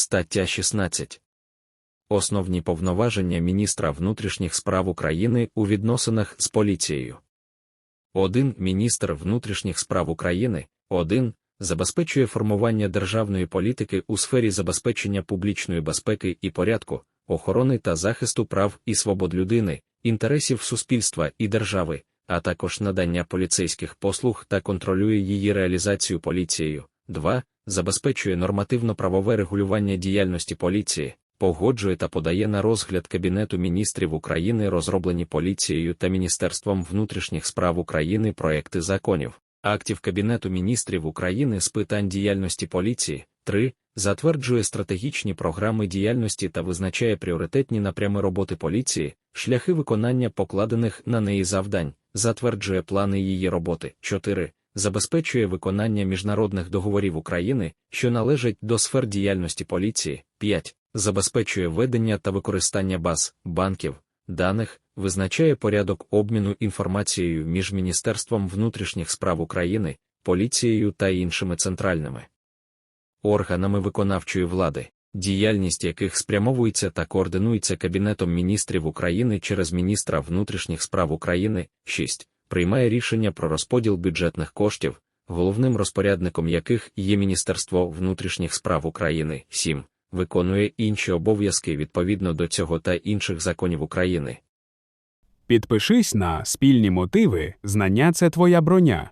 Стаття 16. Основні повноваження міністра внутрішніх справ України у відносинах з поліцією. 1. Міністр внутрішніх справ України 1. Забезпечує формування державної політики у сфері забезпечення публічної безпеки і порядку, охорони та захисту прав і свобод людини, інтересів суспільства і держави, а також надання поліцейських послуг та контролює її реалізацію поліцією. 2. Забезпечує нормативно-правове регулювання діяльності поліції, погоджує та подає на розгляд Кабінету міністрів України розроблені поліцією та Міністерством внутрішніх справ України проекти законів, актів Кабінету міністрів України з питань діяльності поліції. 3. Затверджує стратегічні програми діяльності та визначає пріоритетні напрями роботи поліції, шляхи виконання покладених на неї завдань, затверджує плани її роботи. 4. Забезпечує виконання міжнародних договорів України, що належать до сфер діяльності поліції. 5. Забезпечує ведення та використання баз, банків, даних, визначає порядок обміну інформацією між Міністерством внутрішніх справ України, поліцією та іншими центральними органами виконавчої влади, діяльність яких спрямовується та координується Кабінетом міністрів України через міністра внутрішніх справ України. 6. Приймає рішення про розподіл бюджетних коштів, головним розпорядником яких є Міністерство внутрішніх справ України. 7. Виконує інші обов'язки відповідно до цього та інших законів України. Підпишись на спільні мотиви, знання це твоя броня.